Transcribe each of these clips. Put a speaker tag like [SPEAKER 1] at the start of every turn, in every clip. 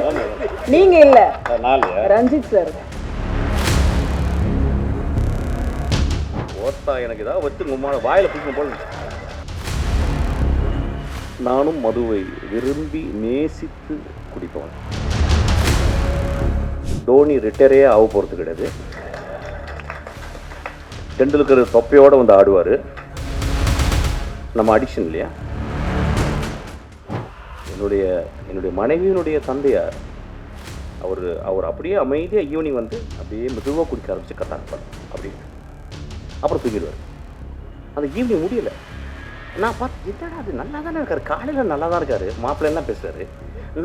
[SPEAKER 1] Sir. நீங்க இல்ல. Ranjith sir.
[SPEAKER 2] ஓத்தா எனக்கு ஏதாவது வச்சு உம்மான வாயில பிடிக்கும் போல. நானும் மதுவை விரும்பி நேசித்து குடிப்பவன். டோனி ரிட்டையரே ஆக போகிறது கிடையாது. டெண்டுல்கர் தொப்பையோட வந்து ஆடுவார். நம்ம அடிக்ஷன் இல்லையா? என்னுடைய என்னுடைய மனைவியினுடைய தந்தையார் அவர் அவர் அப்படியே அமைதியாக ஈவினிங் வந்து அப்படியே மெதுவாக குடிக்க ஆரம்பிச்சு கத்தாங்க. அப்படின்னு அப்புறம் தூங்கிடுவார். அந்த ஈவினிங் முடியல. நான் பார்த்து என்னடா அது நல்லா தானே இருக்காரு? காலையில் நல்லா தான் இருக்காரு. மாப்பிள்ளை என்ன பேசுறாரு?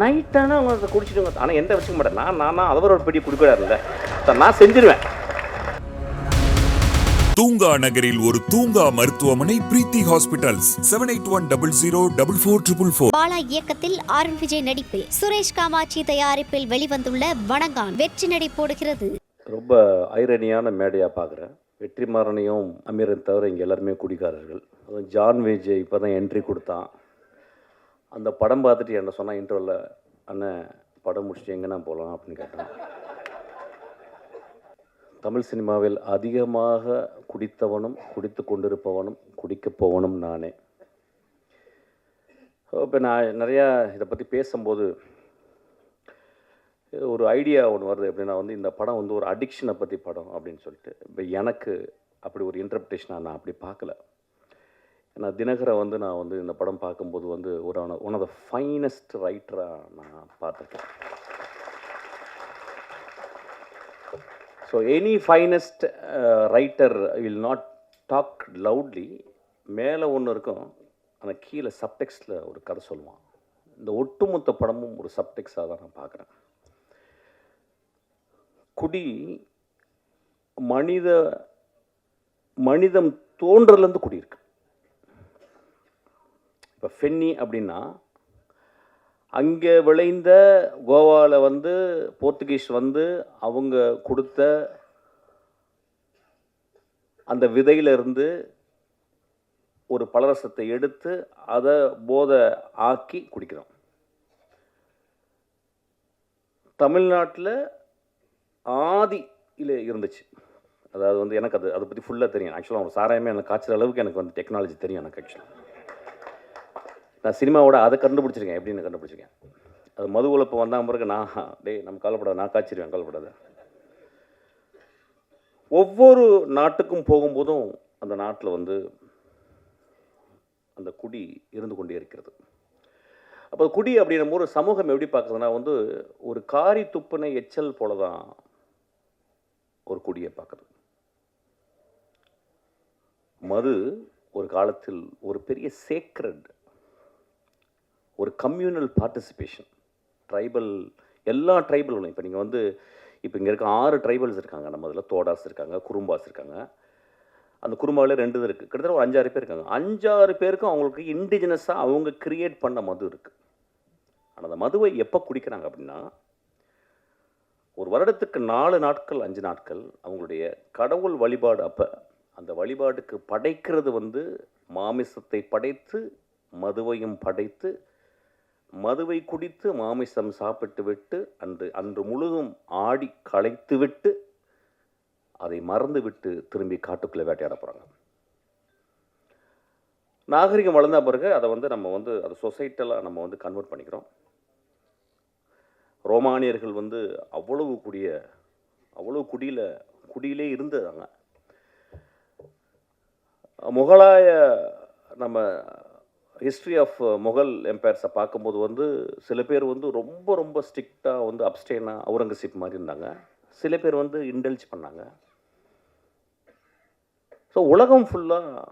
[SPEAKER 2] நைட்டான அவங்க அதை குடிச்சிட்டு ஆனால் எந்த வச்சுக்க மாட்டேன் நான் நான் அவர் ஒரு பெரிய குடிக்கிறாருல்ல. நான் செஞ்சிருவேன்.
[SPEAKER 3] தூங்கா நகரில் ஒரு தூங்கா மருத்துவமனை Preethi hospitals. Seven eight one double zero double four triple four
[SPEAKER 4] Bala இயக்கத்தில் அருண் விஜய் நடிப்பில் சுரேஷ் காமாட்சி தயாரிப்பில் வெளிவந்துள்ள வணங்கான் வெற்றி நடை போடுகிறது.
[SPEAKER 2] ரொம்ப ஐரணியான மேடையாக பார்க்குறேன் வெற்றிமாறனையும் அமீரன் தவிர இங்கே எல்லாருமே குடிக்காரர்கள் அதுவும் ஜான் விஜய் இப்போ தான் என்ட்ரி கொடுத்தான். அந்த படம் பார்த்துட்டு என்ன சொன்னால் இன்டர்வலில் அண்ணன் படம் முடிச்சுட்டு எங்கன்னா போகலாம் அப்படின்னு கேட்டான். தமிழ் சினிமாவில் அதிகமாக குடித்தவனும் குடித்து கொண்டிருப்பவனும் குடிக்கப் போவனும் நானே. இப்போ நான் நிறையா இதை பற்றி பேசும்போது ஒரு ஐடியா ஒன்று வருது எப்படின்னா வந்து இந்த படம் வந்து ஒரு அடிக்ஷனை பற்றி படம் அப்படின்னு சொல்லிட்டு இப்போ எனக்கு அப்படி ஒரு இன்டர்பிரேஷனாக நான் அப்படி பார்க்கல. ஏன்னா தினகரை வந்து நான் வந்து இந்த படம் பார்க்கும்போது வந்து ஒரு ஒன் ஆஃப் த ஃபைனஸ்ட் ரைட்டராக நான் பார்த்துருக்கேன். So any finest writer will not talk loudly மேலே ஒன்று இருக்கும். ஆனால் கீழே சப்டெக்ஸ்டில் ஒரு கதை சொல்லுவான். இந்த ஒட்டுமொத்த படமும் ஒரு சப்டெக்ஸாக தான் நான் பார்க்குறேன். குடி மனித மனிதம் தோன்றலேருந்து குடி இருக்கு இப்போ ஃபென்னி அப்படின்னா அங்கே விளைந்த கோவாவில் வந்து போர்த்துகீஸ் வந்து அவங்க கொடுத்த அந்த விதையிலிருந்து ஒரு பலரசத்தை எடுத்து அதை போதை ஆக்கி குடிக்கிறோம். தமிழ்நாட்டில் ஆதியில் இருந்துச்சு. அதாவது வந்து எனக்கு அது அதை பற்றி ஃபுல்லாக தெரியும். ஆக்சுவலாக அவங்க சாராயமே எனக்கு காய்ச்சல் அளவுக்கு எனக்கு வந்து டெக்னாலஜி தெரியும் எனக்கு ஆக்சுவலாக நான் சினிமாவோட அதை கண்டுபிடிச்சிருக்கேன். எப்படின்னு கண்டுபிடிச்சிருக்கேன்? அது மது உழப்பு வந்தால் பிறகு நான் டேய் நம்ம கவலைப்படாத நான் காய்ச்சிருவேன் கவலைப்படாத. ஒவ்வொரு நாட்டுக்கும் போகும்போதும் அந்த நாட்டில் வந்து அந்த குடி இருந்து கொண்டே இருக்கிறது. அப்போ குடி அப்படின்னும் போது சமூகம் எப்படி பார்க்குறதுனா வந்து ஒரு காரி துப்புனை எச்சல் போல தான் ஒரு குடியை பார்க்குறது மது ஒரு காலத்தில் ஒரு பெரிய சேக்ரட் ஒரு கம்யூனல் பார்ட்டிசிபேஷன் ட்ரைபல் எல்லா ட்ரைபலும் இப்போ நீங்கள் வந்து இப்போ இங்கே இருக்க ஆறு ட்ரைபல்ஸ் இருக்காங்க. நம்ம இதில் தோடாஸ் இருக்காங்க குறும்பாஸ் இருக்காங்க. அந்த குறும்பாவில் ரெண்டு இது இருக்குது கிட்டத்தட்ட ஒரு அஞ்சாறு பேர் இருக்காங்க. அஞ்சாறு பேருக்கும் அவங்களுக்கு இண்டிஜினஸாக அவங்க கிரியேட் பண்ண மது இருக்குது ஆனால் அந்த மதுவை எப்போ குடிக்கிறாங்க அப்படின்னா ஒரு வருடத்துக்கு நாலு நாட்கள் அஞ்சு நாட்கள் அவங்களுடைய கடவுள் வழிபாடு அப்போ அந்த வழிபாடுக்கு படைக்கிறது வந்து மாமிசத்தை படைத்து மதுவையும் படைத்து மதுவை குடித்து மாமிசம் சாப்பிட்டுவிட்டு அன்று அன்று முழுதும் ஆடி களைத்துவிட்டு அதை மறந்துவிட்டு திரும்பி காட்டுக்குள்ளே வேட்டையாட போகிறாங்க நாகரிகம் வளர்ந்த பிறகு அதை வந்து நம்ம வந்து அதை சொசைட்டலாக நம்ம வந்து கன்வெர்ட் பண்ணிக்கிறோம். ரோமானியர்கள் வந்து அவ்வளவு குடிய அவ்வளவு குடியில் குடியிலே இருந்ததாங்க முகலாய நம்ம ஹிஸ்ட்ரி ஆஃப் முகல் எம்பையர்ஸை பார்க்கும்போது வந்து சில பேர் வந்து ரொம்ப ரொம்ப ஸ்ட்ரிக்டாக வந்து அப்டேனாக அவுரங்கசீப் மாதிரி இருந்தாங்க. சில பேர் வந்து இன்டெல்ஜ் பண்ணாங்க. ஸோ உலகம் ஃபுல்லாக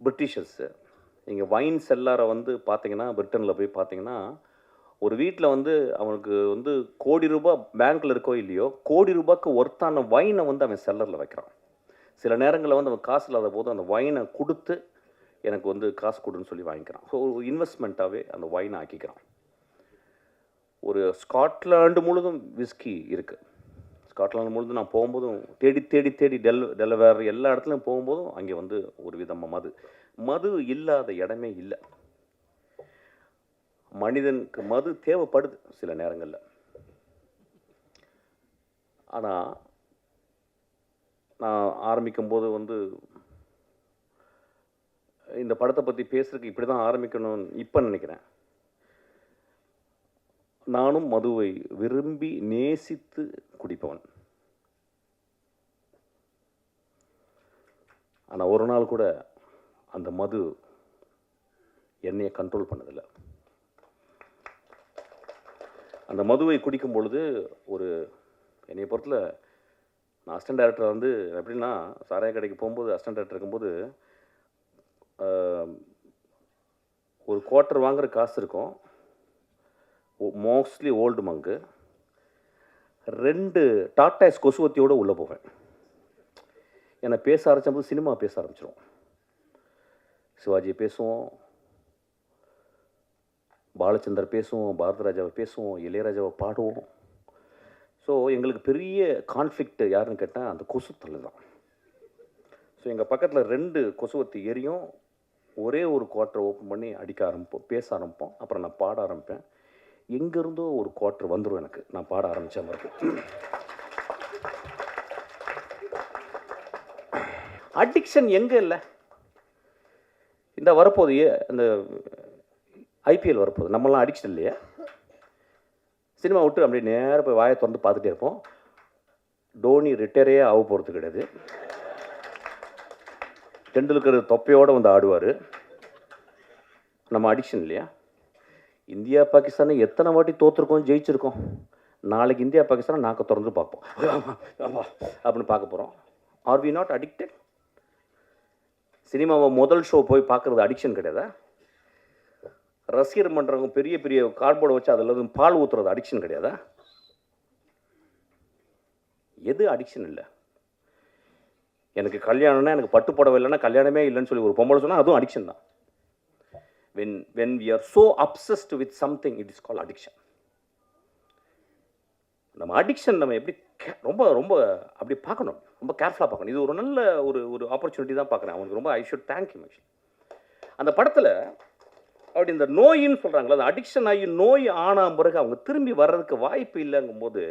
[SPEAKER 2] பிரிட்டிஷர்ஸு நீங்கள் வைன் செல்லாரை வந்து பார்த்தீங்கன்னா பிரிட்டனில் போய் பார்த்தீங்கன்னா ஒரு வீட்டில் வந்து அவனுக்கு வந்து கோடி ரூபா பேங்க்கில் இருக்கோ இல்லையோ கோடி ரூபாய்க்கு ஒர்த்தான வைனை வந்து அவன் செல்லரில் வைக்கிறான். சில நேரங்களில் வந்து அவன் காசு இல்லாத போது அந்த வைனை கொடுத்து எனக்கு வந்து காசு கொடுன்னு சொல்லி வாங்கிக்கிறான். ஸோ ஒரு இன்வெஸ்ட்மெண்ட்டாகவே அந்த வைனை ஆக்கிக்கிறான். ஒரு ஸ்காட்லாண்டு முழுதும் விஸ்கி இருக்குது ஸ்காட்லாண்டு முழுதும் நான் போகும்போதும் தேடி தேடி தேடி டெல் டெலவேர் எல்லா இடத்துலையும் போகும்போதும் அங்கே வந்து ஒரு விதமாக மது. மது இல்லாத இடமே இல்லை. மனிதனுக்கு மது தேவைப்படுது சில நேரங்களில். ஆனால் நான் ஆரம்பிக்கும்போது வந்து இந்த படத்தை பற்றி பேசுறதுக்கு இப்படி தான் ஆரம்பிக்கணும்னு இப்போ நினைக்கிறேன். நானும் மதுவை விரும்பி நேசித்து குடிப்பவன். ஆனால் ஒரு நாள் கூட அந்த மது என்னையை கண்ட்ரோல் பண்ணதில்லை. அந்த மதுவை குடிக்கும் பொழுது ஒரு என்னைய பொறுத்தில் நான் அசிஸ்டன்ட் டேரக்டர் வந்து எப்படின்னா சாராய கடைக்கு போகும்போது அசிஸ்டன்ட் டேரக்டர் இருக்கும்போது ஒரு குவார்ட்டர் வாங்குகிற காசு இருக்கும். மோஸ்ட்லி ஓல்டு மங்கு ரெண்டு டாட்டாஸ் கொசுவத்தியோடு உள்ளே போவேன். என்னை பேச ஆரம்பிச்சபோது சினிமா பேச ஆரம்பிச்சிடும் சிவாஜி பேசுவோம். பாலச்சந்தர் பேசுவோம். பாரதராஜாவை பேசுவோம். இளையராஜாவை பாடுவோம். ஸோ எங்களுக்கு பெரிய கான்ஃப்ளிக்ட் யாருன்னு கேட்டால் அந்த கொசு தான். ஸோ எங்கள் பக்கத்தில் ரெண்டு கொசுவத்தி எரியும். ஒரே ஒரு குவார்ட்டர் ஓப்பன் பண்ணி அடிக்க ஆரம்பிப்போம் பேச ஆரம்பிப்போம் அப்புறம் நான் பாட ஆரம்பிப்பேன். எங்கேருந்தோ ஒரு குவார்ட்டர் வந்துடும் எனக்கு. நான் பாட ஆரம்பித்த மாதிரி. அடிக்ஷன் எங்கே இல்லை? இந்த வரப்போகுது ஏ- அந்த ஐபிஎல் வரப்போகுது நம்மளாம் அடிக்ஷன் இல்லையா? சினிமா விட்டு அப்படியே நேராக போய் வாயை திறந்து பார்த்துட்டே இருப்போம். டோனி ரிட்டையரே ஆக போகிறது கிடையாது. டெண்டுல்கர் தொப்பையோடு வந்து ஆடுவார். நம்ம அடிக்ஷன் இல்லையா? இந்தியா பாகிஸ்தானை எத்தனை வாட்டி தோற்றுருக்கோம் ஜெயிச்சிருக்கோம். நாளைக்கு இந்தியா பாகிஸ்தானை நாக்க திறந்து பார்ப்போம். அப்படின்னு பார்க்க போகிறோம் ஆர் வி நாட் அடிக்டட் சினிமாவை முதல் ஷோ போய் பார்க்குறது அடிக்ஷன் கிடையாதா? ரசிகர் மன்றவங்க பெரிய பெரிய கார்ட்போர்டை வச்சு அதில் பால் ஊற்றுறது அடிக்ஷன் கிடையாதா? எது அடிக்ஷன் இல்லை? எனக்கு கல்யாணம்னா எனக்கு பட்டு புடவை இல்லைன்னா கல்யாணமே இல்லைன்னு சொல்லி ஒரு பொம்பளை சொன்னால் அதுவும் அடிக்ஷன் தான். When when we are so obsessed with something it is call addiction நம்ம அடிக்ஷன் நம்ம எப்படி ரொம்ப ரொம்ப அப்படி பார்க்கணும். ரொம்ப கேர்ஃபுல்லாக பார்க்கணும். இது ஒரு நல்ல ஒரு ஒரு ஆப்பர்ச்சுனிட்டி தான் பார்க்குறேன். அவனுக்கு ரொம்ப ஐ ஷுட் தேங்க் யூ அந்த படத்தில் அப்படி இந்த நோயின்னு சொல்கிறாங்களா அந்த அடிக்ஷன் ஆகி நோய் ஆன பிறகு அவங்க திரும்பி வர்றதுக்கு வாய்ப்பு இல்லைங்கும்போது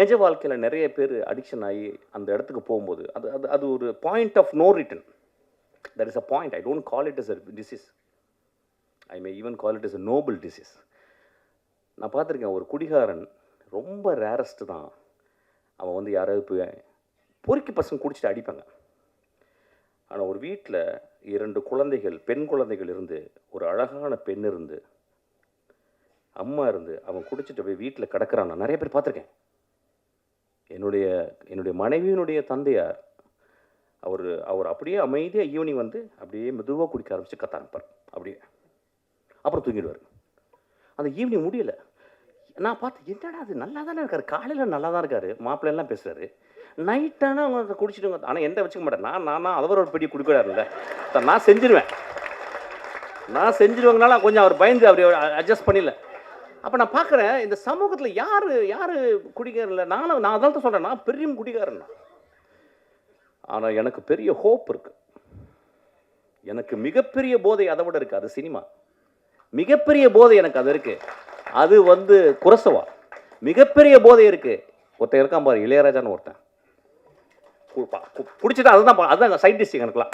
[SPEAKER 2] நிஜ வாழ்க்கையில் நிறைய பேர் அடிக்ஷன் ஆகி அந்த இடத்துக்கு போகும்போது அது அது அது ஒரு point of no return that is a point I don't call it is a disease I may even call it is a noble disease நான் பார்த்துருக்கேன் ஒரு குடிகாரன் ரொம்ப ரேரஸ்ட் தான். அவன் வந்து யாராவது போய் பொறுக்கி பசங்க குடிச்சிட்டு அடிப்பாங்க. ஆனால் ஒரு வீட்டில் இரண்டு குழந்தைகள் பெண் குழந்தைகள் இருந்து ஒரு அழகான பெண் இருந்து அம்மா இருந்து அவன் குடிச்சிட்டு போய் வீட்டில் கிடக்கிறான். நான் நிறைய பேர் பார்த்துருக்கேன். என்னுடைய என்னுடைய மனைவியினுடைய தந்தையார் அவர் அவர் அப்படியே அமைதியாக ஈவினிங் வந்து அப்படியே மெதுவாக குடிக்க ஆரம்பித்து கத்த ஆரம்பிப்பார் அப்படியே. அப்புறம் தூங்கிடுவார். அந்த ஈவினிங் முடியல. நான் பார்த்து என்னடா அது நல்லா தானே இருக்கார் காலையில் நல்லா தான் இருக்கார் மாப்பிள்ளைலாம் பேசுகிறாரு நைட்டானா அவங்க குடிச்சிட்டு ஆனால் எந்த வச்சுக்க மாட்டேன். நான் நான் அவர் ஒரு பெரிய குடிக்கிறாருல்ல சார் நான் செஞ்சிருவேன். நான் செஞ்சிருவேங்கனால கொஞ்சம் அவர் பயந்து அவர் அட்ஜஸ்ட் பண்ணல அப்போ நான் பார்க்குறேன் இந்த சமூகத்தில் யார் யார் குடிக்காரில்ல நானும் நான் அதான் சொல்கிறேன் நான் பெரிய குடிகாரன் ஆனால் எனக்கு பெரிய ஹோப் இருக்கு. எனக்கு மிகப்பெரிய போதை அதை விட இருக்கு அது சினிமா. மிகப்பெரிய போதை எனக்கு அது இருக்கு. அது வந்து குரசவா. மிகப்பெரிய போதை இருக்கு. ஒருத்தன் இருக்கான் பாரு இளையராஜான்னு ஒருத்தன். பிடிச்சிட்டு அதுதான் பா- அதுதான் சைட் டிஷ்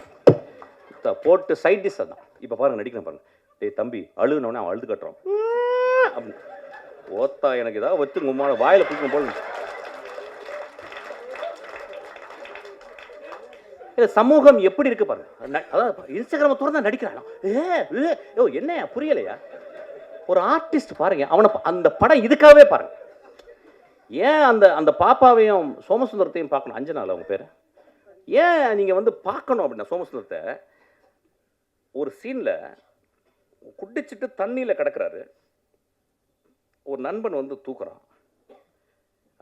[SPEAKER 2] எனக்குலாம் போட்டு சைட் டிஷ் அதான். இப்போ பாருங்க நடிக்கிறேன் பாருங்க. டேய் தம்பி அழுகுனவனே அவன் அழுது கட்டுறான். அப்படின்னு ஓத்தா எனக்கு ஏதாவது வச்சு உமான வாயில் பிடிக்கும் போல. இல்லை சமூகம் எப்படி இருக்கு பாருங்க. அதாவது இன்ஸ்டாகிராம திறந்தா நடிக்கிறான்? ஏ ஏ, என்ன புரியலையா? ஒரு ஆர்டிஸ்ட் பாருங்க அவனை அந்த படம் இதுக்காகவே பாருங்க. ஏன் அந்த அந்த பாப்பாவையும் சோமசுந்தரத்தையும் பார்க்கணும்? அஞ்சனால அவங்க பேர். ஏன் நீங்கள் வந்து பார்க்கணும் அப்படின்னா சோமசுந்தரத்தை? ஒரு சீனில் குடிச்சிட்டு தண்ணியில் கிடக்குறாரு. ஒரு நண்பன் வந்து தூக்குறான்.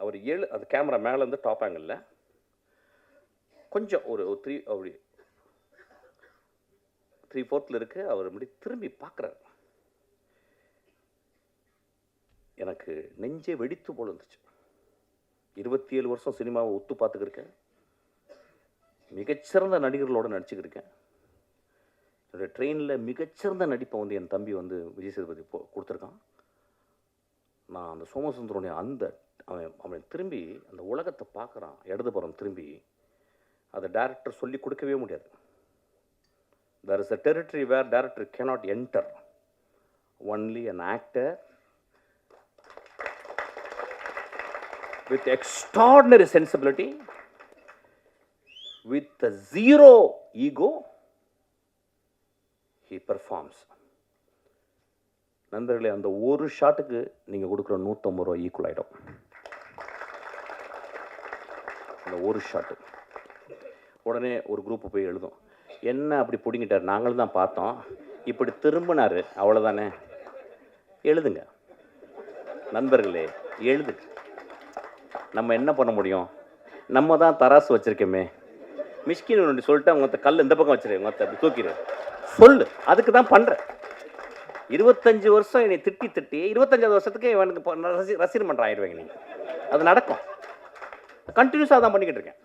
[SPEAKER 2] அவர் ஏழு அது கேமரா மேலேருந்து டாப் ஆங்கிளில் கொஞ்சம் ஒரு த்ரீ அப்படி த்ரீ ஃபோர்த்தில் இருக்கு அவர் அப்படி திரும்பி பார்க்குறாரு. எனக்கு நெஞ்சே வெடித்து போல இருந்துச்சு. இருபத்தி ஏழு வருஷம் சினிமாவை ஒத்து பார்த்துக்கிருக்கேன். மிகச்சிறந்த நடிகர்களோட நடிச்சுக்கிருக்கேன். என்னுடைய ட்ரெயினில் மிகச்சிறந்த நடிப்பை வந்து என் தம்பி வந்து விஜய் சேதுபதி போ கொடுத்துருக்கான். நான் அந்த சோமசுந்தரனுடைய அந்த அவன் அவன் திரும்பி அந்த உலகத்தை பார்க்குறான் இடதுபுறம் திரும்பி அதை டேரக்டர் சொல்லி கொடுக்கவே முடியாது there is a territory where director cannot enter only an actor with extraordinary sensibility with zero ego he performs நண்பர்களே அந்த ஒரு ஷாட்டுக்கு நீங்கள் கொடுக்குற நூற்றம்பது ரூபா ஈக்குவல் ஆகிடும் அந்த ஒரு ஷாட்டு. உடனே ஒரு குரூப்பு போய் எழுதும். என்ன அப்படி பிடிங்கிட்டார்? நாங்களும் தான் பார்த்தோம். இப்படி திரும்பினார். அவ்வளோதானே எழுதுங்க. நண்பர்களே எழுது நம்ம என்ன பண்ண முடியும்? நம்ம தான் தராசு வச்சுருக்கோமே. மிஷ்கின் சொல்லிட்டு அவங்க கல் இந்த பக்கம் வச்சிரு உங்க அப்படி தூக்கிடு சொல்லு. அதுக்கு தான் பண்ணுறேன் இருபத்தஞ்சு வருஷம் என்னை திட்டி திட்டி இருபத்தஞ்சாவது வருஷத்துக்கு இவனுக்கு ரசி மன்றம் ஆயிடுவாங்க நீங்கள் அது நடக்கும். கண்டினியூஸாக தான் பண்ணிக்கிட்டு இருக்கேன்.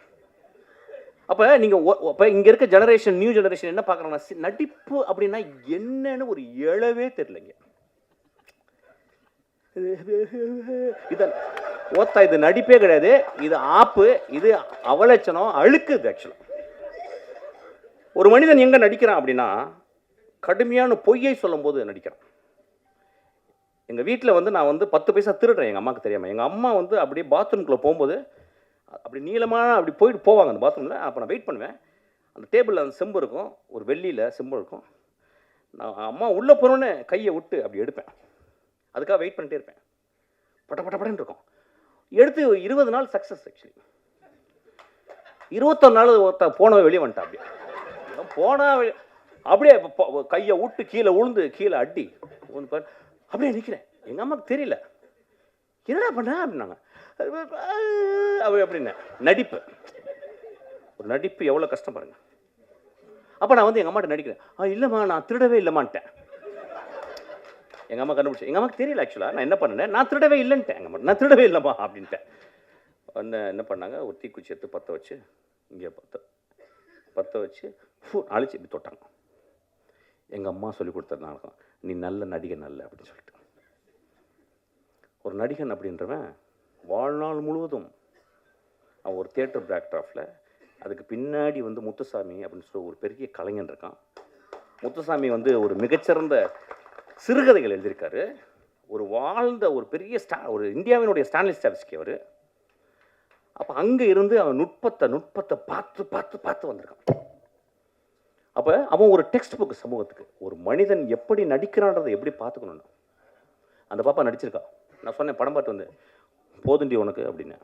[SPEAKER 2] அப்போ நீங்கள் அப்போ இங்கே இருக்க ஜெனரேஷன் நியூ ஜெனரேஷன் என்ன பார்க்குறோன்னா நடிப்பு அப்படின்னா என்னன்னு ஒரு எழவே தெரிலங்க இதான் ஓத்தா இது நடிப்பே கிடையாது. இது ஆப்பு இது அவலட்சணம் அழுக்குது ஆக்சுவலாக ஒரு மனிதன் எங்கே நடிக்கிறான் அப்படின்னா கடுமையான பொய்யை சொல்லும்போது நடிக்கிறான் எங்கள் வீட்டில் வந்து நான் வந்து பத்து பைசா திருடுறேன் எங்கள் அம்மாவுக்கு தெரியாமல் எங்கள் அம்மா வந்து அப்படியே பாத்ரூம்குள்ளே போகும்போது அப்படி நீளமாக அப்படி போயிட்டு போவாங்க அந்த பாத்ரூமில். அப்போ நான் வெயிட் பண்ணுவேன். அந்த டேபிளில் அந்த செம்பு இருக்கும். ஒரு வெள்ளியில் செம்பு இருக்கும். நான் அம்மா உள்ளே போகிறோன்னு கையை விட்டு அப்படி எடுப்பேன். அதுக்காக வெயிட் பண்ணிட்டே இருப்பேன். பட்ட பட்ட படன்னு இருக்கும். எடுத்து இருபது நாள் சக்ஸஸ் ஆக்சுவலி. இருபத்தொரு நாள் ஒருத்த போனவன் வெளியே வந்துட்டான் அப்படியே போனால் போனா அப்படியே கையை விட்டு கீழே உளுந்து கீழே அடி. உழுந்து பாரு. அப்படியே நிற்கிறேன் எங்கள் அம்மாவுக்கு தெரியல. என்னடா பண்ண அப்படின்னாங்க. அப்படி அப்படின்னு நடிப்பு. ஒரு நடிப்பு எவ்வளோ கஷ்டம் பாருங்க. அப்போ நான் வந்து எங்கள் அம்மாட்ட நடிக்கிறேன். ஆ இல்லைம்மா நான் திருடவே இல்லைம்மான்ட்டேன். எங்கள் அம்மா கண்டுபிடிச்சு. எங்கள் அம்மாக்கு தெரியல ஆக்சுவலாக நான் என்ன பண்ணேன்? நான் திருடவே இல்லைன்ட்டேன். எங்கள் அம்மா நான் திருடவே இல்லைம்மா அப்படின்ட்டேன். என்ன என்ன பண்ணாங்க? ஒரு தீக்குச்சி எடுத்து பற்ற வச்சு இங்கே பற்ற பற்ற வச்சு ஃபூ அழிச்சு இப்படி தொட்டாங்க. எங்கள் அம்மா சொல்லி கொடுத்ததுனால நீ நல்ல நடிகன் நல்ல அப்படின்னு சொல்லிட்டு. ஒரு நடிகன் அப்படின்றவன் வாழ்நாள் முழுவதும் அவன் ஒரு தேட்டர் பேக்ட்ராஃபில் அதுக்கு பின்னாடி வந்து முத்துசாமி அப்படின்னு சொல்லி ஒரு பெரிய கலைஞன் இருக்கான். முத்துசாமி வந்து ஒரு மிகச்சிறந்த சிறுகதைகள் எழுதியிருக்காரு. ஒரு வாழ்ந்த ஒரு பெரிய ஸ்டா ஒரு இந்தியாவினுடைய ஸ்டான்லி ஸ்டாப்ஸ்கி அவர். அப்போ அங்கே இருந்து அவன் நுட்பத்தை நுட்பத்தை பார்த்து பார்த்து பார்த்து வந்திருக்கான். அப்போ அவன் ஒரு டெக்ஸ்ட் புக் சமூகத்துக்கு. ஒரு மனிதன் எப்படி நடிக்கிறான்றதை எப்படி பார்த்துக்கணும்னு அந்த பாப்பா நடிச்சிருக்கா. நான் சொன்னேன் படம் பார்த்து வந்து. போதுண்டி உனக்கு அப்படின்னு.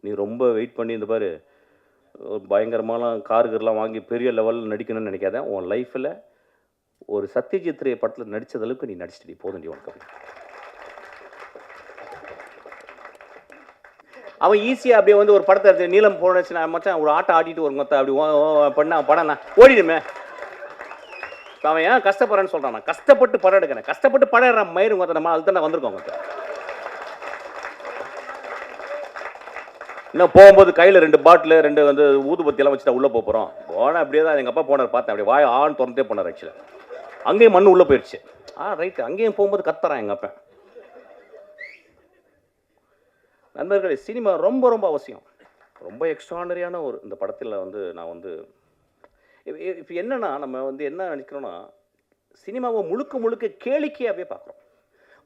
[SPEAKER 2] நீ ரொம்ப வெயிட் பண்ணி இந்த பாரு ஒரு பயங்கரமாலாம் காருகர்லாம் வாங்கி பெரிய லெவலில் நடிக்கணும்னு நினைக்காத. உன் லைஃப்பில் ஒரு சத்யஜித் ரே படத்தில் நடித்த அளவுக்கு நீ நடிச்சிட்டி. போதுண்டி உனக்கு அப்படின்னு. அவன் ஈஸியாக அப்படியே வந்து ஒரு படத்தை எடுத்து நீளம் போனச்சுன்னா மச்சான் ஒரு ஆட்டம் ஆடிட்டு ஒரு மொத்தம் அப்படி ஓ- பண்ணா படம் நான் ஓடிடுமே அவன் ஏன் கஷ்டப்படுறேன்னு சொல்கிறான் நான். கஷ்டப்பட்டு படம் எடுக்கிறேன். கஷ்டப்பட்டு படம் எடுறான் மயிறு மொத்தம் நம்ம அதுதான் வந்திருக்கோம் மொத்தம். இன்னும் போகும்போது கையில் ரெண்டு பாட்டில் ரெண்டு வந்து ஊதுபத்தியெல்லாம் வச்சுட்டு உள்ளே போகிறோம் போனால் அப்படியே தான் எங்கள் அப்பா போனார் பார்த்தேன். அப்படியே வாய் ஆண் திறந்தே போனார் ஆக்சுவலாக அங்கேயும் மண் உள்ளே போயிடுச்சு ஆ ரைட்டு அங்கேயும் போகும்போது கத்துறான் எங்கள் அப்பா நண்பர்களே சினிமா ரொம்ப ரொம்ப அவசியம். ரொம்ப எக்ஸ்ட்ரானரியான ஒரு இந்த படத்தில் வந்து நான் வந்து இப்போ என்னென்னா நம்ம வந்து என்ன நினைக்கிறோன்னா சினிமாவை முழுக்க முழுக்க கேளிக்கையாகவே பார்க்குறோம்.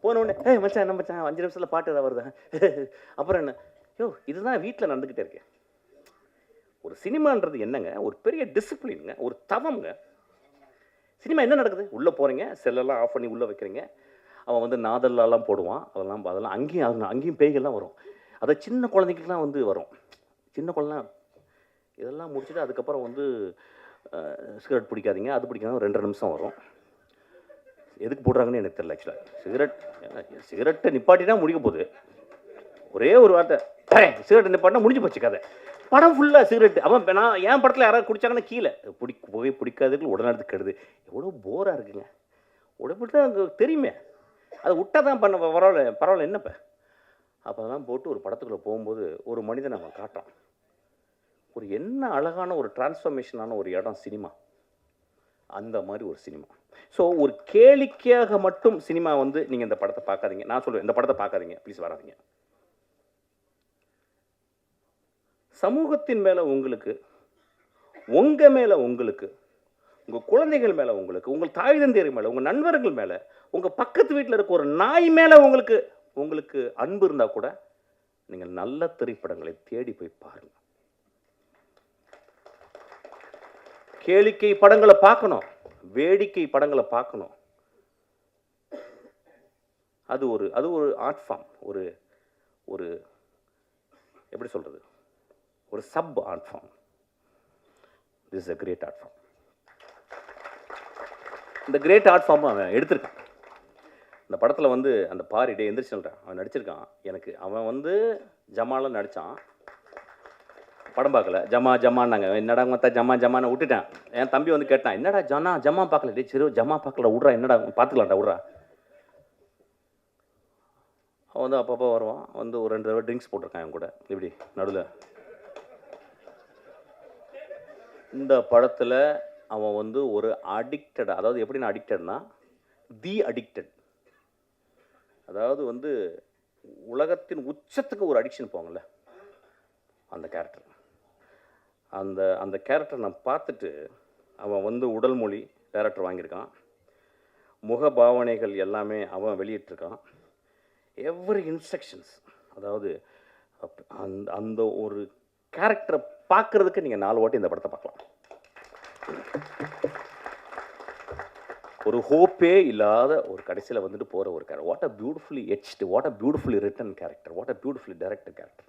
[SPEAKER 2] போனோடனே ஏ மச்சான் என்ன மச்சான் அஞ்சு நிமிஷத்தில் பாட்டு ஏதாவது வருதா? அப்புறம் என்ன யோ இதுதான் வீட்டில் நடந்துக்கிட்டே இருக்கேன் ஒரு சினிமான்றது என்னங்க? ஒரு பெரிய டிசிப்ளினுங்க ஒரு தவம்ங்க. சினிமா என்ன நடக்குது? உள்ளே போகிறீங்க செல்லெல்லாம் ஆஃப் பண்ணி உள்ளே வைக்கிறீங்க. அவன் வந்து நாதல்லாம் போடுவான் அதெல்லாம் அதெல்லாம் அங்கேயும் அங்கேயும் பேய்கள்லாம் வரும். அதை சின்ன குழந்தைங்களுக்குலாம் வந்து வரும். சின்ன குழந்தை இதெல்லாம் முடிச்சுட்டு அதுக்கப்புறம் வந்து சிகரெட் பிடிக்காதீங்க. அது பிடிக்காத ரெண்டரை நிமிஷம் வரும். எதுக்கு போடுறாங்கன்னு எனக்கு தெரியல ஆக்சுவலாக சிகரெட் சிகரெட்டை நிப்பாட்டினா முடிக்க போகுது. ஒரே ஒரு வார்த்தை. சிகரெட் நிப்பாட்டினா முடிஞ்சு போச்சு கதை. படம் ஃபுல்லாக சிகரெட் அவன் நான் என் படத்தில் யாராவது குடித்தாங்கன்னா கீழே. பிடி புகை பிடிக்காததுக்கு உடனே கெடுது. எவ்வளோ போராக இருக்குங்க. உடம்புட்டு அங்கே தெரியுமே. அதை விட்டால் தான் பண்ண பரவாயில்ல பரவாயில்ல என்னப்ப? அப்போ அதெல்லாம் போட்டு ஒரு படத்துக்குள்ளே போகும்போது ஒரு மனிதனை அவன் காட்டுறான். ஒரு என்ன அழகான ஒரு டிரான்ஸ்ஃபர்மேஷனான ஒரு இடம் சினிமா. அந்த மாதிரி ஒரு சினிமா. ஸோ ஒரு கேளிக்கையாக மட்டும் சினிமா வந்து நீங்கள் இந்த படத்தை பார்க்காதீங்க. நான் சொல்லுவேன் இந்த படத்தை பார்க்காதீங்க. ப்ளீஸ் வராதீங்க. சமூகத்தின் மேலே உங்களுக்கு உங்கள் மேலே உங்களுக்கு உங்கள் குழந்தைகள் மேலே உங்களுக்கு உங்கள் தாய் தந்தையர் மேலே உங்கள் நண்பர்கள் மேலே உங்கள் பக்கத்து வீட்டில் இருக்க ஒரு நாய் மேலே உங்களுக்கு உங்களுக்கு அன்பு இருந்தால் கூட நீங்கள் நல்ல திரைப்படங்களை தேடி போய் பாருங்கள் கேளிக்கை படங்களை பார்க்கணும். வேடிக்கை படங்களை பார்க்கணும். அது ஒரு அது ஒரு ஆர்ட் ஃபார்ம் ஒரு ஒரு எப்படி சொல்கிறது ஒரு sub art form this is a great art form இந்த கிரேட் ஆர்ட் ஃபார்ம் அவன் எடுத்திருக்கான். அந்த படத்தில் வந்து அந்த பாரி டே எந்திரிச்சு அவன் நடிச்சிருக்கான். எனக்கு அவன் வந்து ஜமாலாம் நடித்தான் படம் பார்க்கல. ஜமா ஜமான்னாங்க. என்னடா மொத்தா ஜமா ஜமான்னு விட்டுட்டேன். என் தம்பி வந்து கேட்டான் என்னடா ஜனா ஜமா பார்க்கல? டே சரி ஜமா பார்க்கல விட்றா என்னடா பார்த்துக்கலாம்டா விட்றா அவன் வந்து அப்பப்போ வருவான். வந்து ஒரு ரெண்டு தடவை ட்ரிங்க்ஸ் போட்டிருக்கான் என் கூட. இப்படி நடுவில். இந்த படத்தில் அவன் வந்து ஒரு அடிக்டட் அதாவது எப்படின்னா அடிக்டட்னா தி அடிக்டட் அதாவது வந்து உலகத்தின் உச்சத்துக்கு ஒரு அடிக்ஷன் போங்கல்ல அந்த கேரக்டர் அந்த அந்த கேரக்டர் நான் பார்த்துட்டு அவன் வந்து உடல் மொழி டேரக்டர் வாங்கியிருக்கான். முக பாவனைகள் எல்லாமே அவன் வெளியிட்டிருக்கான். எவ்ரி இன்ஸ்ட்ரக்ஷன்ஸ் அதாவது அப்- அந்த அந்த ஒரு கேரக்டரை பார்க்குறதுக்கு நீங்கள் நாலு வாட்டி இந்த படத்தை பார்க்கலாம். ஒரு ஹோப்பே இல்லாத ஒரு கடைசியில் வந்துட்டு போகிற ஒரு character what a beautifully etched what a beautifully written character what a beautifully director character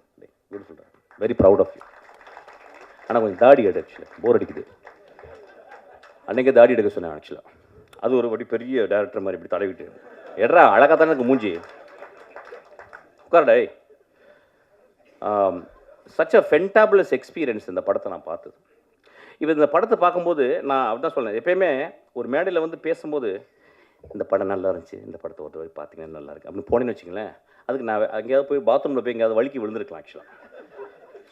[SPEAKER 2] beautiful very proud of you ஆனால் கொஞ்சம் தாடி எடு ஆக்சுவலாக போர் அடிக்குது. அன்னைக்கே தாடி எடுக்க சொன்னேன் ஆக்சுவலாக அது ஒரு படி பெரிய டேரக்டர் மாதிரி இப்படி தடவிட்டு. எட்ரா அழகாக தானே எனக்கு மூஞ்சி. உட்காரடே சச் அ ஃபென்டாபுலஸ் எக்ஸ்பீரியன்ஸ் இந்த படத்தை நான் பார்த்தது. இது இந்த படத்தை பார்க்கும்போது நான் அப்படிதான் சொன்னேன் எப்பயுமே ஒரு மேடையில் வந்து பேசும்போது இந்த படம் நல்லா இருந்துச்சு. இந்த படத்தை ஒரு தடவை பார்த்தீங்கன்னா நல்லா அப்படின்னு போனேன்னு வச்சுங்களேன் அதுக்கு நான் எங்கேயாவது போய் பாத்ரூமில் போய் எங்கேயாவது வலிக்கு விழுந்திருக்கலாம் ஆக்சுவலாக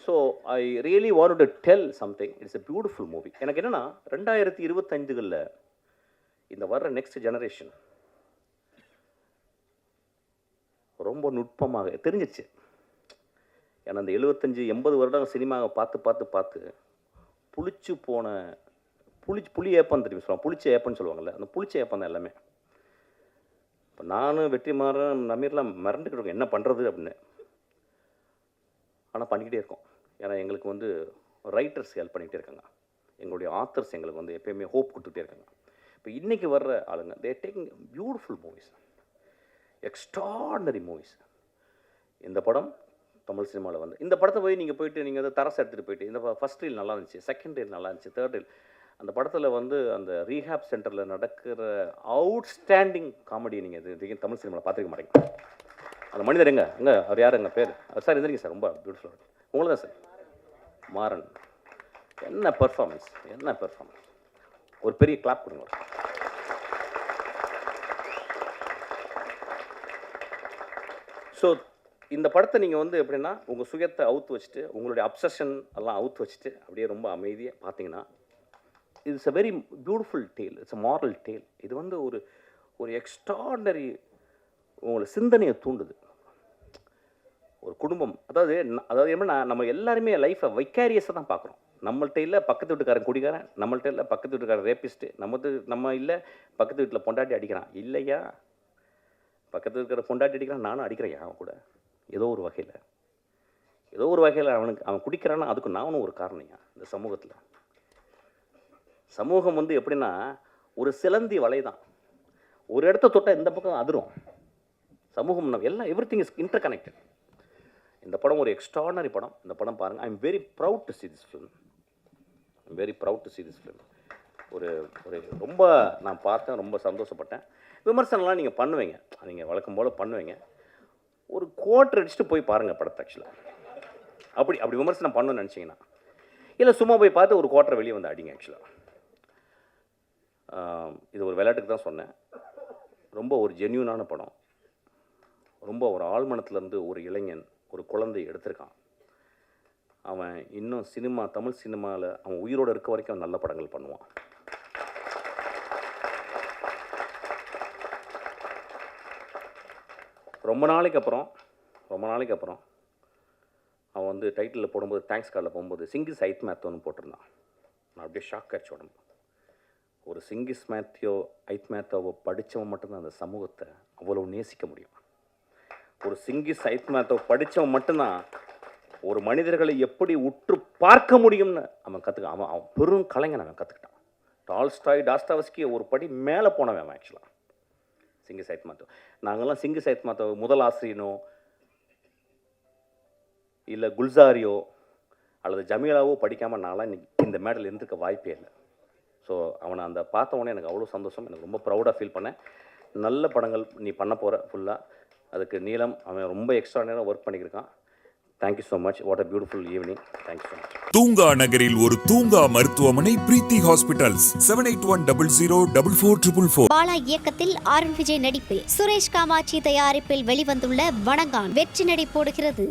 [SPEAKER 2] so I really want to tell something it's a beautiful movie எனக்கு என்னென்னா ரெண்டாயிரத்தி இருபத்தஞ்சுகளில் இந்த வர்ற நெக்ஸ்ட் ஜெனரேஷன் ரொம்ப நுட்பமாக தெரிஞ்சிச்சு ஏன்னா அந்த எழுபத்தஞ்சி எண்பது வருடம் சினிமாவை பார்த்து பார்த்து பார்த்து புளிச்சு போன புளி புளி ஏப்பம் தெரியும் சொல்லுவாங்க? புளிச்ச ஏப்பம்னு சொல்லுவாங்கல்ல அந்த புளிச்ச ஏப்பம் தான் எல்லாமே. இப்போ நானும் வெற்றிமாறன் நமீர்லாம் மறந்துக்கிட்டு இருக்கோம் என்ன பண்ணுறது அப்படின்னு. ஆனால் பண்ணிக்கிட்டே இருக்கோம். ஏன்னா எங்களுக்கு வந்து ரைட்டர்ஸ் ஹெல்ப் பண்ணிக்கிட்டே இருக்காங்க. எங்களுடைய ஆத்தர்ஸ் எங்களுக்கு வந்து எப்பயுமே ஹோப் கொடுத்துட்டே இருக்காங்க. இப்போ இன்றைக்கி வர்ற ஆளுங்க they taking beautiful movies extraordinary movies இந்த படம் தமிழ் சினிமாவில் வந்து. இந்த படத்தை போய் நீங்கள் போயிட்டு நீங்கள் வந்து தரசு எடுத்துகிட்டு போயிட்டு இந்த ஃபஸ்ட் ரீல் நல்லா இருந்துச்சு செகண்ட் ரீல் நல்லா இருந்துச்சு தேர்ட் ரீல் அந்த படத்தில் வந்து அந்த ரீஹாப் சென்டரில் நடக்கிற அவுட்ஸ்டாண்டிங் காமெடி நீங்கள் இது வரைக்கும் தமிழ் சினிமாவில் பார்த்துருக்க மாட்டீங்க. அந்த மனிதர் எங்க? எங்க? அவர் யார்? எங்கள் பேர்? அவர் சார் எந்திரிங்க சார் ரொம்ப பியூட்டிஃபுல்லாக இருக்கு. உங்களுக்கு தான் சார்? மாறன். என்ன பெர்ஃபார்மன்ஸ் என்ன பெர்ஃபார்மன்ஸ் ஒரு பெரிய கிளாப் கொடுங்க. ஸோ இந்த படத்தை நீங்கள் வந்து எப்படின்னா உங்கள் சுயத்தை அவுத்து வச்சுட்டு உங்களுடைய அப்சஷன் எல்லாம் அவுத்து வச்சுட்டு அப்படியே ரொம்ப அமைதியாக பார்த்தீங்கன்னா it's a very beautiful tale it's a moral tale இது வந்து ஒரு ஒரு எக்ஸ்ட்ராடனரி உங்களை சிந்தனையை தூண்டுது. ஒரு குடும்பம். அதாவது அதாவது எப்படின்னா நம்ம எல்லாருமே லைஃப்பை வைக்காரியஸாக தான் பார்க்குறோம். நம்மள்கிட்ட இல்லை பக்கத்து வீட்டுக்காரன் குடிக்காரன் நம்மள்கிட்ட இல்லை பக்கத்து வீட்டுக்காரன் ரேப்பிஸ்ட்டு நம்மது நம்ம இல்லை பக்கத்து வீட்டில் பொண்டாட்டி அடிக்கிறான். இல்லையா? பக்கத்து இருக்கிற பொண்டாட்டி அடிக்கிறான் நானும் அடிக்கிறேன் அவன் கூட. ஏதோ ஒரு வகையில். ஏதோ ஒரு வகையில் அவனுக்கு அவன் குடிக்கிறான்னா அதுக்கு நானும் ஒரு காரணியா இந்த சமூகத்தில். சமூகம் வந்து எப்படின்னா ஒரு சிலந்தி வலை தான். ஒரு இடத்த தொட்டால் இந்த பக்கம் அதிரும். சமூகம் நம்ம எல்லாம் everything is interconnected இந்த படம் ஒரு எக்ஸ்ட்ராடனரி படம். இந்த படம் பாருங்கள் I am very proud to see this film. I'm very proud to see this film ஒரு ஒரு ரொம்ப நான் பார்த்தேன் ரொம்ப சந்தோஷப்பட்டேன். விமர்சனம்லாம் நீங்கள் பண்ணுவீங்க. நீங்கள் வழக்கம் போல் பண்ணுவீங்க. ஒரு கோட்டர் அடிச்சுட்டு போய் பாருங்கள் படத்தை ஆக்சுவலாக அப்படி அப்படி விமர்சனம் பண்ணணும்னு நினச்சிங்கன்னா. இல்லை சும்மா போய் பார்த்து ஒரு கோட்டரை வெளியே வந்து அடிங்க ஆக்சுவலாக இது ஒரு விளையாட்டுக்கு தான் சொன்னேன். ரொம்ப ஒரு ஜென்யூனான படம். ரொம்ப ஒரு ஆழ்மனத்துலேருந்து ஒரு இளைஞன் ஒரு குழந்தை எடுத்திருக்கான். அவன் இன்னும் சினிமா தமிழ் சினிமாவில் அவன் உயிரோடு இருக்க வரைக்கும் அவன் நல்ல படங்கள் பண்ணுவான். ரொம்ப நாளைக்கு அப்புறம் ரொம்ப நாளைக்கு அப்புறம் அவன் வந்து டைட்டிலில் போடும்போது தேங்க்ஸ் கார்டில் போகும்போது சிங்கிஸ் ஐத் மேத்தோன்னு போட்டிருந்தான். நான் அப்படியே ஷாக் ஆச்சு உடம்பு. ஒரு சிங்கிஸ் மேத்தியோ ஐத் மேத்தோவை படித்தவன் மட்டும்தான் அந்த சமூகத்தை அவ்வளோ நேசிக்க முடியும். ஒரு சிங்கிஸ் ஐத் மேத்தோ படித்தவன் மட்டும்தான் ஒரு மனிதர்களை எப்படி உற்று பார்க்க முடியும்னு அவன் கற்றுக்க அவன் அவன் பெரும் கலைஞன் அவன் கற்றுக்கிட்டான் டால்ஸ்டாய் டாஸ்டாவஸ்கி ஒரு படி மேலே போனவன் அவன் ஆக்சுவலாக சிங்கு சைத் மாத்தோ நாங்கள்லாம் சிங்கு சைத் மாத்தோ முதல் ஆசிரியனோ இல்லை குல்சாரியோ அல்லது ஜமீலாவோ படிக்காமல் நான்லாம் இன்னைக்கு இந்த மேடல் இருந்திருக்க வாய்ப்பே இல்லை. ஸோ அவனை அந்த பார்த்த உடனே எனக்கு அவ்வளோ சந்தோஷம். எனக்கு ரொம்ப ப்ரௌடாக ஃபீல் பண்ணேன். நல்ல படங்கள் நீ பண்ண போகிற ஃபுல்லாக அதுக்கு நீளம் அவன் ரொம்ப எக்ஸ்ட்ரா நேரம் ஒர்க் பண்ணியிருக்கான் thank you so much what a beautiful evening thank you so much
[SPEAKER 3] தூங்கா நகரில் ஒரு தூங்கா மருத்துவமனை Preethi hospitals. Seven eight one double zero double four triple four
[SPEAKER 4] Bala இயக்கத்தில் அருண் விஜய் நடிப்பில் சுரேஷ் காமாட்சி தயாரிப்பில் வெளிவந்துள்ள வணங்கான் வெற்றி நடை போடுகிறது.